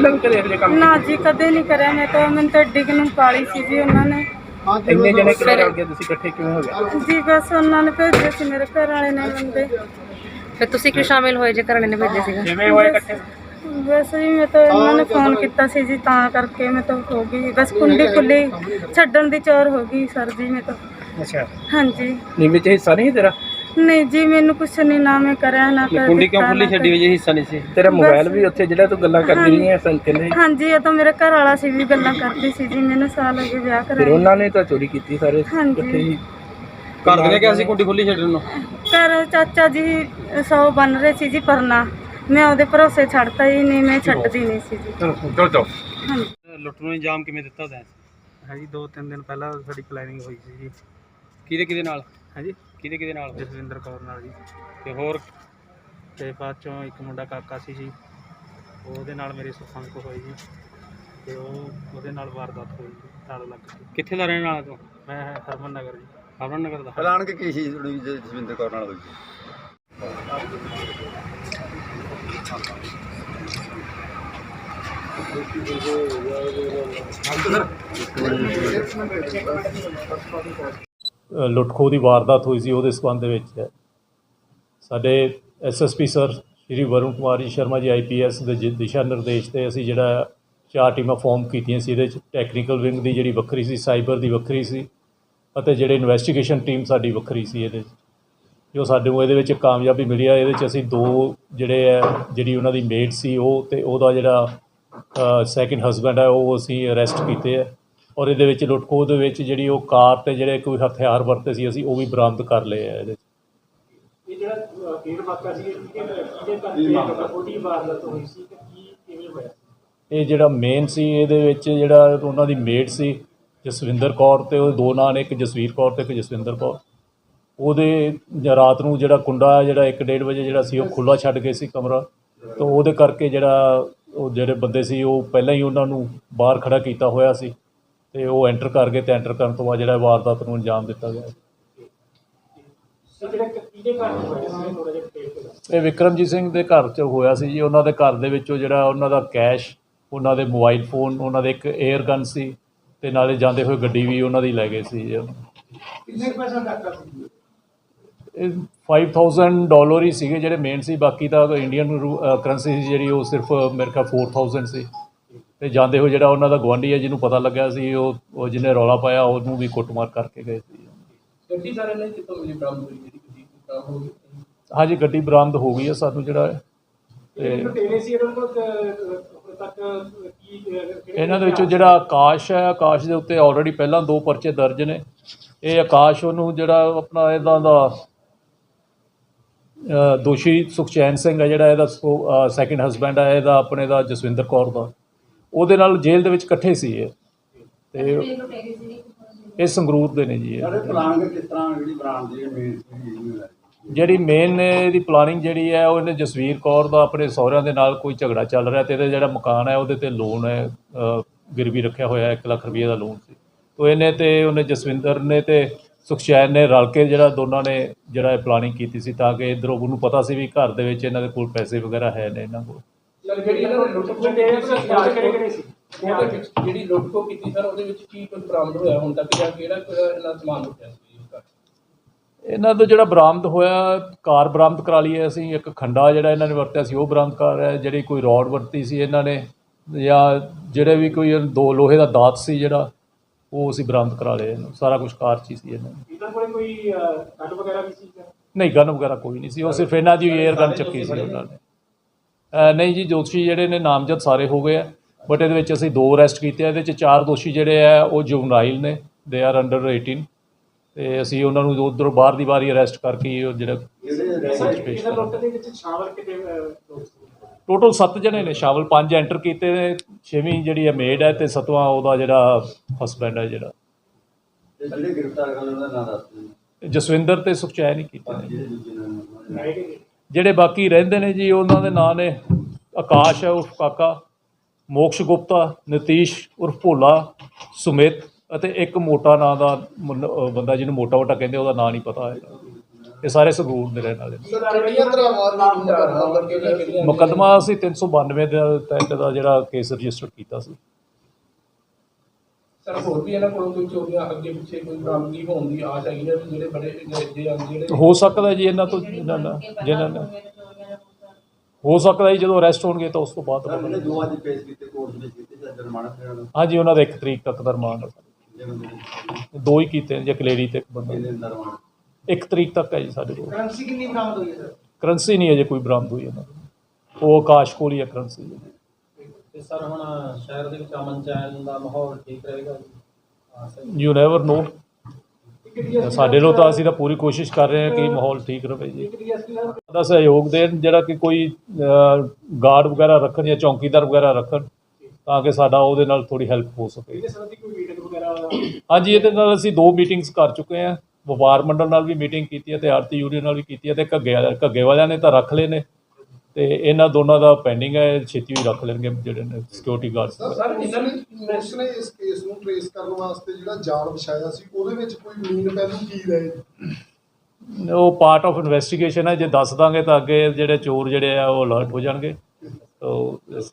ਪਹਿਲਾਂ ਵੀ ਕਦੇ ਇਹੋ ਜਿਹੇ ਕੰਮ ਨਾ ਜੀ ਕਦੇ ਨਹੀਂ ਕਰਿਆ ਮੈਂ ਤਾਂ ਮੈਨੂੰ ਤਾਂ ਡਿੱਗ ਨੂੰ ਪਾਲੀ ਸੀ ਜੀ ਉਹਨਾਂ ਨੇ। ਇੰਨੇ ਜਣੇ ਕਿਵੇਂ ਰਲ ਗਏ ਤੁਸੀਂ ਇਕੱਠੇ ਕਿਵੇਂ ਹੋ ਗਏ? ਜੀ ਬਸ ਉਹਨਾਂ ਨੇ ਭੇਜੇ ਸੀ ਮੇਰੇ ਘਰ ਵਾਲੇ ਨੇ ਬੰਦੇ ਫਿਰ ਤੁਸੀਂ ਕਿਉਂ ਸ਼ਾਮਿਲ ਹੋਏ ਜੇ ਘਰ ਵਾਲੇ ਨੇ ਭੇਜੇ ਸੀਗਾ? ਕਿਵੇਂ ਹੋਏ ਇਕੱਠੇ? ਵੈਸੇ ਜੀ ਮੈਂ ਤਾਂ ਇਹਨਾਂ ਨੇ ਫੋਨ ਕੀਤਾ ਸੀ ਜੀ ਤਾਂ ਕਰਕੇ ਮੈਂ ਤਾਂ ਹੋ ਗਈ। ਬਸ ਕੁੰਡੀ ਖੁੱਲੀ ਛੱਡਣ ਦੀ ਚੋਰ ਹੋ ਗਈ ਸਰ ਜੀ ਮੈਂ ਤਾਂ। ਅੱਛਾ। ਹਾਂਜੀ। ਨਹੀਂ ਵਿੱਚ ਹਿੱਸਾ ਨਹੀਂ ਤੇਰਾ? ਨਹੀਂ ਜੀ ਮੈਨੂੰ ਕੁਛ ਨਹੀਂ ਨਾ ਮੈਂ ਕਰਿਆ ਨਾ ਕਰ ਕੁੰਡੀ ਕਿਉਂ ਖੁੱਲੀ ਛੱਡੀ ਵਜੇ ਹਿੱਸਾ ਨਹੀਂ ਸੀ? ਤੇਰਾ ਮੋਬਾਈਲ ਵੀ ਉੱਥੇ ਜਿਹੜਾ ਤੂੰ ਗੱਲਾਂ ਕਰਦੀ ਰਹੀ ਹੈ ਸੰਗ ਕਹਿੰਦੇ ਹਾਂਜੀ ਇਹ ਤਾਂ ਮੇਰੇ ਘਰ ਵਾਲਾ ਸੀ ਵੀ ਗੱਲਾਂ ਕਰਦੀ ਸੀ ਜੀ ਮੈਨੂੰ ਸਾਲ ਹੋ ਗਏ ਵਿਆਹ ਫਿਰ ਕਰਾਇਆ ਉਹਨਾਂ ਨੇ ਤਾਂ ਚੋਰੀ ਕੀਤੀ ਸਾਰੇ ਹਾਂਜੀ। ਇਕੱਠੇ ਹੀ। ਘਰ ਦੇ ਨੇ ਕਿਹਾ ਸੀ ਕੁੰਡੀ ਖੁੱਲੀ ਛੱਡਣ ਨੂੰ ਘਰ ਚਾਚਾ ਜੀ ਸੌ ਬਣ ਰਹੇ ਸੀ ਜੀ ਪਰਨਾ। ਮੈਂ ਉਹਦੇ ਭਰੋਸੇ ਛੱਡਤਾ ਹੀ ਨਹੀਂ ਮੈਂ ਛੱਡਦੀ ਨਹੀਂ ਸੀ ਜੀ। ਚਲੋ ਚਲੋ ਹਾਂਜੀ। ਲੁੱਟ ਨੂੰ ਇੰਜਾਮ ਕਿਵੇਂ ਦਿੱਤਾ ਤੈਂ? ਹੈ ਜੀ ਦੋ ਤਿੰਨ ਦਿਨ ਪਹਿਲਾਂ ਸਾਡੀ ਪਲੈਨਿੰਗ ਹੋਈ ਸੀ ਜੀ। ਕਿਹਦੇ ਕਿਹਦੇ ਨਾਲ? ਹੈ ਜੀ ਕਿਹਦੇ ਕਿਹਦੇ ਨਾਲ? ਜਸਵਿੰਦਰ ਕੌਰ ਨਾਲ ਜੀ। ਤੇ ਹੋਰ? ਤੇ ਬਾਅਦ ਚੋਂ ਇੱਕ ਮੁੰਡਾ ਕਾਕਾ ਸੀ ਜੀ। ਉਹਦੇ ਨਾਲ ਮੇਰੀ ਸੰਪਰਕ ਹੋਈ ਜੀ। ਤੇ ਉਹ ਉਹਦੇ ਨਾਲ ਵਾਰਦਾਤ ਹੋਈ ਜੀ ਤਾਲ ਲੱਗ ਕੇ ਕਿੱਥੇ ਦਾ ਰਹਿਣ ਵਾਲਾ ਤੂੰ? ਮੈਂ ਹਰਮਨ ਨਗਰ ਜੀ। ਹਰਮਨ ਨਗਰ ਦਾ? ਐਲਾਨ ਕਿ ਕੀ ਸੀ ਤੁਹਾਡੀ ਜ- ਜਸਵਿੰਦਰ ਕੌਰ ਨਾਲ ਹੋਈ ਸੀ? ਅ, ਲੁੱਟ-ਖੋਹ ਦੀ ਵਾਰਦਾਤ ਹੋਈ ਸੀ ਉਹਦੇ ਸਬੰਧ ਦੇ ਵਿੱਚ ਹੈ। ਸਾਡੇ ਐਸਐਸਪੀ ਸਰ ਸ਼੍ਰੀ ਵਰੁਣ ਕੁਮਾਰ ਜੀ ਸ਼ਰਮਾ ਜੀ ਆਈਪੀਐਸ ਦੇ ਜਿ- ਦਿਸ਼ਾ ਨਿਰਦੇਸ਼ ਤੇ ਅਸੀਂ ਜਿਹੜਾ ਚਾਰ ਟੀਮਾਂ ਫਾਰਮ ਕੀਤੀਆਂ ਸੀ, ਇਹਦੇ ਚ ਟੈਕਨੀਕਲ ਵਿੰਗ ਦੀ ਜਿਹੜੀ ਵੱਖਰੀ ਸੀ ਸਾਈਬਰ ਦੀ ਵੱਖਰੀ ਸੀ ਅਤੇ ਜਿਹੜੇ ਇਨਵੈਸਟੀਗੇਸ਼ਨ ਟੀਮ ਸਾਡੀ ਵੱਖਰੀ ਸੀ ਇਹਦੇ 'ਚ ਜੋ ਸਾਡੇ ਨੂੰ ਇਹਦੇ ਵਿੱਚ ਕਾਮਯਾਬੀ ਮਿਲੀ ਆ, ਇਹਦੇ ਚ ਅਸੀਂ ਦੋ ਜਿਹੜੇ ਹੈ ਜਿਹੜੀ ਉਹਨਾਂ ਦੀ ਮੇਡ ਸੀ ਉਹ ਤੇ ਉਹਦਾ ਜਿਹੜਾ ਸੈਕਿੰਡ ਹਸਬੈਂਡ ਹੈ ਉਹ ਅਸੀਂ ਅਰੈਸਟ ਕੀਤੇ ਹੈ ਔਰ ਇਹਦੇ ਵਿੱਚ ਲੁੱਟਖੋਹ ਦੇ ਵਿੱਚ ਜਿਹੜੀ ਉਹ ਕਾਰ ਤੇ ਜਿਹੜੇ ਕੋਈ ਹਥਿਆਰ ਵਰਤੇ ਸੀ ਅਸੀਂ ਉਹ ਵੀ ਬਰਾਮਦ ਕਰ ਲਏ ਆ ਇਹਦੇ 'ਚ। ਇਹ ਜਿਹੜਾ ਮੇਨ ਸੀ ਇਹਦੇ ਵਿੱਚ ਜਿਹੜਾ ਉਹਨਾਂ ਦੀ ਮੇਡ ਸੀ ਜਸਵਿੰਦਰ ਕੌਰ ਤੇ ਉਹ ਦੋ ਨਾਂ ਨੇ ਇੱਕ ਜਸਵੀਰ ਕੌਰ ਤੇ ਇੱਕ ਜਸਵਿੰਦਰ ਕੌਰ। ਉਹਦੇ ਰਾਤ ਨੂੰ ਜਿਹੜਾ ਕੁੰਡਾ ਜਿਹੜਾ 1:30 ਵਜੇ ਜਿਹੜਾ ਸੀ ਉਹ ਖੁੱਲਾ ਛੱਡ ਗਏ ਸੀ ਕਮਰਾ। ਤਾਂ ਉਹਦੇ ਕਰਕੇ ਜਿਹੜਾ ਉਹ ਜਿਹੜੇ ਬੰਦੇ ਸੀ ਉਹ ਪਹਿਲਾਂ ਹੀ ਉਹਨਾਂ ਨੂੰ ਬਾਹਰ ਖੜਾ ਕੀਤਾ ਹੋਇਆ ਸੀ। ਤੇ ਉਹ ਐਂਟਰ ਕਰ ਗਏ ਤੇ ਐਂਟਰ ਕਰਨ ਤੋਂ ਬਾਅਦ ਜਿਹੜਾ ਵਾਰਦਾਤ ਨੂੰ ਅੰਜਾਮ ਦਿੱਤਾ ਗਿਆ। ਇਹ ਵਿਕਰਮਜੀਤ ਸਿੰਘ ਦੇ ਘਰ 'ਚ ਹੋਇਆ ਸੀ ਜੀ। ਉਹਨਾਂ ਦੇ ਘਰ ਦੇ ਵਿੱਚੋਂ ਜਿਹੜਾ ਉਹਨਾਂ ਦਾ ਕੈਸ਼ ਉਹਨਾਂ ਦੇ ਮੋਬਾਈਲ ਫੋਨ ਉਹਨਾਂ ਦੇ ਇੱਕ 에ਅਰ ਗਨ ਸੀ ਤੇ ਨਾਲੇ ਜਾਂਦੇ ਹੋਏ ਗੱਡੀ ਵੀ ਉਹਨਾਂ ਦੀ ਲੈ ਗਏ ਸੀ ਜੀ। ਕਿੰਨੇ ਪੈਸਾ ਡਾਕਾ ਸੀ ਇਹ 5000 ਡਾਲਰ ਹੀ ਸੀਗੇ ਜਿਹੜੇ ਮੇਨ ਸੀ। ਬਾਕੀ ਤਾਂ ਇੰਡੀਅਨ ਕਰੰਸੀ ਸੀ ਜਿਹੜੀ ਉਹ ਸਿਰਫ ਮੇਰੇ ਖਿਆਲ 4000 ਸੀ। ਤੇ ਜਾਂਦੇ ਹੋਏ ਜਿਹੜਾ ਉਹਨਾਂ ਦਾ ਗਵਾਂਢੀ ਹੈ ਜਿਹਨੂੰ ਪਤਾ ਲੱਗਿਆ ਸੀ ਉਹ ਉਹ ਜਿਹਨੇ ਰੌਲਾ ਪਾਇਆ ਉਹਨੂੰ ਵੀ ਕੁੱਟਮਾਰ ਕਰਕੇ ਗਏ ਸੀ। ਗੱਡੀ ਸਾਰੇ ਨੇ ਕਿਤੋਂ ਮਿਲੀ? ਬਰਾਮਦ ਹੋਈ ਜਿਹੜੀ ਗੱਡੀ? ਬਰਾਮਦ ਹੋ ਗਈ? ਹਾਂਜੀ ਗੱਡੀ ਬਰਾਮਦ ਹੋ ਗਈ ਹੈ ਸਾਨੂੰ ਜਿਹੜਾ। ਇਹਨਾਂ ਦੇ ਵਿੱਚੋਂ ਜਿਹੜਾ ਆਕਾਸ਼ ਹੈ ਆਕਾਸ਼ ਦੇ ਉੱਤੇ ਆਲਰੇਡੀ ਪਹਿਲਾਂ ਦੋ ਪਰਚੇ ਦਰਜ ਨੇ। ਇਹ ਆਕਾਸ਼ ਉਹਨੂੰ ਜਿਹੜਾ ਆਪਣਾ ਇਹਦਾ ਦਾ ਦੋਸ਼ੀ ਸੁਖਚੈਨ ਸਿੰਘ ਹੈ ਜਿਹੜਾ ਇਹਦਾ ਸੈਕਿੰਡ ਹਸਬੈਂਡ ਹੈ ਇਹਦਾ ਆਪਣੇ ਦਾ ਜਸਵਿੰਦਰ ਕੌਰ ਦਾ। ਉਹਦੇ ਨਾਲ ਜੇਲ੍ਹ ਦੇ ਵਿੱਚ ਇਕੱਠੇ ਸੀ ਇਹ। ਤੇ ਇਹ ਸੰਗਰੂਰ ਦੇ ਨੇ ਜੀ ਇਹ। ਐਲਾਨ ਕਿਸ ਤਰ੍ਹਾਂ ਜਿਹੜੀ ਦੀ ਮੇਨ ਜਿਹੜੀ ਮੇਨ ਇਹਦੀ ਪਲਾਨਿੰਗ ਜਿਹੜੀ ਹੈ ਉਹ ਇਹਨੇ ਜਸਵੀਰ ਕੌਰ ਦਾ ਆਪਣੇ ਸਹੁਰਿਆਂ ਦੇ ਨਾਲ ਕੋਈ ਝਗੜਾ ਚੱਲ ਰਿਹਾ ਤੇ ਇਹਦਾ ਜਿਹੜਾ ਮਕਾਨ ਹੈ ਉਹਦੇ ਤੇ ਲੋਨ ਹੈ ਗਿਰਵੀ ਰੱਖਿਆ ਹੋਇਆ 1 ਲੱਖ ਰੁਪਏ ਦਾ ਲੋਨ ਸੀ। ਤੋ ਇਹਨੇ ਤੇ ਉਹਨੇ ਜਸਵਿੰਦਰ ਨੇ ਤੇ ਸੁਖਚੈਨ ਨੇ ਰਲ ਕੇ ਜਿਹੜਾ ਦੋਨਾਂ ਨੇ ਜਿਹੜਾ ਇਹ ਪਲਾਨਿੰਗ ਕੀਤੀ ਸੀ ਤਾਂ ਕਿ ਇਧਰੋਂ ਉਹਨੂੰ ਪਤਾ ਸੀ ਵੀ ਘਰ ਦੇ ਵਿੱਚ ਇਹਨਾਂ ਦੇ ਕੋਲ ਪੈਸੇ ਵਗੈਰਾ ਹੈ ਨੇ ਇਹਨਾਂ ਕੋਲ। ਸਰ ਜਿਹੜੀ ਇਹਨਾਂ ਨੇ ਲੁੱਟ ਖੋਹ ਕੀਤੀ ਸਰ ਕਿਹੜੇ ਕਿਹੜੇ ਸੀ। ਉਹਦੇ ਵਿੱਚ ਜਿਹੜੀ ਲੁੱਟ ਖੋਹ ਕੀਤੀ ਸਰ ਉਹਦੇ ਵਿੱਚ ਕੀ ਕੁਝ ਬਰਾਮਦ ਹੋਇਆ ਹੁਣ ਤੱਕ ਜਾਂ ਕਿਹੜਾ ਕਿਹੜਾ ਇਹਨਾਂ ਦਾ ਸਮਾਨ ਲੁੱਟਿਆ ਸੀ ਇਸ ਘਰ 'ਚ? ਇਹਨਾਂ ਤੋਂ ਜਿਹੜਾ ਬਰਾਮਦ ਹੋਇਆ ਕਾਰ ਬਰਾਮਦ ਕਰਾ ਲਈ ਹੈ ਅਸੀਂ ਇੱਕ ਖੰਡਾ ਜਿਹੜਾ ਇਹਨਾਂ ਨੇ ਵਰਤਿਆ ਸੀ ਉਹ ਬਰਾਮਦ ਕਰ ਰਿਹਾ ਜਿਹੜੀ ਕੋਈ ਰੋਡ ਵਰਤੀ ਸੀ ਇਹਨਾਂ ਨੇ ਜਾਂ ਜਿਹੜੇ ਵੀ ਕੋਈ ਦੋ ਲੋਹੇ ਦਾ ਦਾਤ ਸੀ ਜਿਹੜਾ ਉਹ ਅਸੀਂ ਬਰਾਮਦ ਕਰਾ ਲਏ ਇਹਨੂੰ। ਸਾਰਾ ਕੁਝ ਕਾਰ 'ਚ ਹੀ ਸੀ ਇਹਨਾਂ ਨੇ ਇਹਨਾਂ ਕੋਲੇ ਕੋਈ ਕੱਟ ਵਗੈਰਾ ਵੀ ਸੀ ਨਹੀਂ ਗਨ ਵਗੈਰਾ ਕੋਈ ਨਹੀਂ ਸੀ। ਉਹ ਸਿਰਫ ਇਹਨਾਂ ਦੀ 에ਅਰ ਗਨ ਚੱਕੀ ਸੀ ਉਹਨਾਂ ਨੇ। ਨਹੀਂ ਜੀ ਦੋਸ਼ੀ ਜਿਹੜੇ ਨੇ ਨਾਮਜ਼ਦ ਸਾਰੇ ਹੋ ਗਏ ਆ ਬਟ ਇਹਦੇ ਵਿੱਚ ਅਸੀਂ ਦੋ ਅਰੈਸਟ ਕੀਤੇ ਆ ਇਹਦੇ ਵਿੱਚ ਚਾਰ ਦੋਸ਼ੀ ਜਿਹੜੇ ਆ ਉਹ ਜੁਵਨਾਈਲ ਨੇ ਦੇ ਆਰ ਅੰਡਰ 18 ਤੇ ਅਸੀਂ ਉਹਨਾਂ ਨੂੰ ਉਧਰੋਂ ਬਾਹਰ ਦੀ ਵਾਰੀ ਅਰੈਸਟ ਕਰਕੇ ਉਹ ਜਿਹੜਾ ਟੋਟਲ 7 ਜਣੇ ਨੇ ਸ਼ਾਮਲ 5 ਐਂਟਰ ਕੀਤੇ ਨੇ ਛੇਵੀਂ ਜਿਹੜੀ ਹੈ ਮੇਡ ਹੈ ਤੇ ਸਤਵਾਂ ਉਹਦਾ ਜਿਹੜਾ ਹਸਬੈਂਡ ਹੈ ਜਿਹੜਾ। ਜਿਹੜੇ ਗ੍ਰਿਫਤਾਰ ਕਰਨ ਦਾ ਨਾਂ ਦੱਸ ਜਸਵਿੰਦਰ ਤੇ ਸੁਖਚੈਨ ਹੀ ਕੀਤੇ ਨੇ। ਜਿਹੜੇ ਬਾਕੀ ਰਹਿੰਦੇ ਨੇ ਜੀ ਉਹਨਾਂ ਦੇ ਨਾਂ ਨੇ ਆਕਾਸ਼ ਹੈ ਉਰਫ ਕਾਕਾ ਮੋਕਸ਼ ਗੁਪਤਾ ਨਤੀਸ਼ ਉਰਫ ਭੋਲਾ ਸੁਮਿਤ ਅਤੇ ਇੱਕ ਮੋਟਾ ਨਾਂ ਦਾ ਬੰਦਾ ਜਿਹਨੂੰ ਮੋਟਾ ਮੋਟਾ ਕਹਿੰਦੇ ਉਹਦਾ ਨਾਂ ਨਹੀਂ ਪਤਾ ਹੈ ਇਹ ਸਾਰੇ ਸੰਗਰੂਰ ਦੇ ਰਹਿਣ ਵਾਲੇ ਮੁਕੱਦਮਾ ਅਸੀਂ 392 ਦੇ ਤਹਿਤ ਦਾ ਜਿਹੜਾ ਕੇਸ ਰਜਿਸਟਰ ਕੀਤਾ ਸੀ। ਸਰ ਹੋਰ ਵੀ ਇਹਨਾਂ ਕੋਲੋਂ ਕੋਈ ਚੋਰੀਆਂ ਅੱਗੇ ਪਿੱਛੇ ਕੋਈ ਬਰਾਮਦਗੀ ਹੋਣ ਦੀ ਆਸ ਹੈਗੀ ਹੈ ਵੀ ਜਿਹੜੇ ਬੜੇ ਜਿਹੜੇ ਜਿਹੜੇ ਹੋ ਸਕਦਾ ਜੀ ਇਹਨਾਂ ਤੋਂ ਜਿਹਨਾਂ ਨਾਲ ਹੋ ਸਕਦਾ ਜੀ ਜਦੋਂ ਅਰੈਸਟ ਹੋਣਗੇ ਤਾਂ ਉਸ ਤੋਂ ਬਾਅਦ ਜਿਹੜੇ ਦੋ ਅੱਜ ਪੇਸ਼ ਕੀਤੇ ਕੋਰਟ ਵਿੱਚ ਕੀਤੇ ਜਾਂ ਜੁਰਮਾਨਾ ਫਿਰ ਉਹਨਾਂ ਹਾਂਜੀ ਉਹਨਾਂ ਦਾ ਇੱਕ ਤਰੀਕ ਤੱਕ ਦਾ ਰਿਮਾਂਡ ਹੈ ਦੇ ਹੀ ਕੀਤੇ ਨੇ ਜੇ ਕਲੇਰੀ ਤੇ ਇੱਕ ਬੰਦਾ। ਕਿੰਨੇ ਦਿਨ ਦਾ ਰਿਮਾਂਡ ਇੱਕ ਤਰੀਕ ਤੱਕ ਹੈ ਜੀ ਸਾਡੇ ਕੋਲ। ਕਰੰਸੀ ਕਿੰਨੀ ਬਰਾਮਦ ਹੋਈ ਹੈ ਸਰ? ਕਰੰਸੀ ਨਹੀਂ ਅਜੇ ਕੋਈ ਬਰਾਮਦ ਹੋਈ ਇਹਨਾਂ ਉਹ ਆਕਾਸ਼ ਕੋਲ ਹੀ ਹੈ ਕਰੰਸੀ। ਤੇ ਸਰ ਹੁਣ ਸ਼ਹਿਰ ਦੇ ਵਿੱਚ ਅਮਨ ਚੈਨ ਦਾ ਮਾਹੌਲ ਠੀਕ ਰਹੇਗਾ ਜੀ? ਯੂ ਨੈਵਰ ਨੋ ਸਾਡੇ ਲੋ ਤਾਂ ਅਸੀਂ ਤਾਂ ਪੂਰੀ ਕੋਸ਼ਿਸ਼ ਕਰ ਰਹੇ ਹਾਂ ਕਿ ਮਾਹੌਲ ਠੀਕ ਰਹੇ ਜੀ। ਦਾ ਸਹਿਯੋਗ ਦੇਣ ਜਿਹੜਾ ਕਿ ਕੋਈ ਗਾਰਡ ਵਗੈਰਾ ਰੱਖਣ ਜਾਂ ਚੌਕੀਦਾਰ ਵਗੈਰਾ ਰੱਖਣ ਤਾਂ ਕਿ ਸਾਡਾ ਉਹਦੇ ਨਾਲ ਥੋੜੀ ਹੈਲਪ ਹੋ ਸਕੇ। ਹਾਂਜੀ ਇਹਦੇ ਨਾਲ ਅਸੀਂ ਦੋ ਮੀਟਿੰਗਸ ਕਰ ਚੁੱਕੇ ਹਾਂ। ਵਪਾਰ ਮੰਡਲ ਨਾਲ ਵੀ ਮੀਟਿੰਗ ਕੀਤੀ ਹੈ ਤੇ ਆਰਤੀ ਯੂਨੀਅਨ ਨਾਲ ਵੀ ਕੀਤੀ ਹੈ ਤੇ ਘੱਗੇ ਵਾਲਿਆਂ ਨੇ ਤਾਂ ਰੱਖ ਲਏ ਨੇ। ਤੇ ਇਹਨਾਂ ਦੋਨਾਂ ਦਾ ਪੈਂਡਿੰਗ ਹੈ ਛੇਤੀ ਹੀ ਰੱਖ ਲੈਣਗੇ ਜਿਹੜੇ ਨੇ ਸਿਕਿਉਰਿਟੀ ਗਾਰਡਸ ਸਰ ਇਹਨਾਂ ਨੂੰ ਪੁਲਿਸ ਨੇ ਇਸ ਕੇਸ ਨੂੰ ਟ੍ਰੇਸ ਕਰਨ ਵਾਸਤੇ ਜਿਹੜਾ ਜਾਲ ਵਿਛਾਇਆ ਸੀ ਉਹਦੇ ਵਿੱਚ ਕੋਈ ਮੀਨ ਪਹਿਲੂ ਕੀ ਰਹੇ? ਉਹ ਪਾਰਟ ਆਫ ਇਨਵੈਸਟੀਗੇਸ਼ਨ ਹੈ ਜੇ ਦੱਸ ਦਾਂਗੇ ਤਾਂ ਅੱਗੇ ਜਿਹੜੇ ਚੋਰ ਜਿਹੜੇ ਆ ਉਹ ਅਲਰਟ ਹੋ ਜਾਣਗੇ। ਇਸ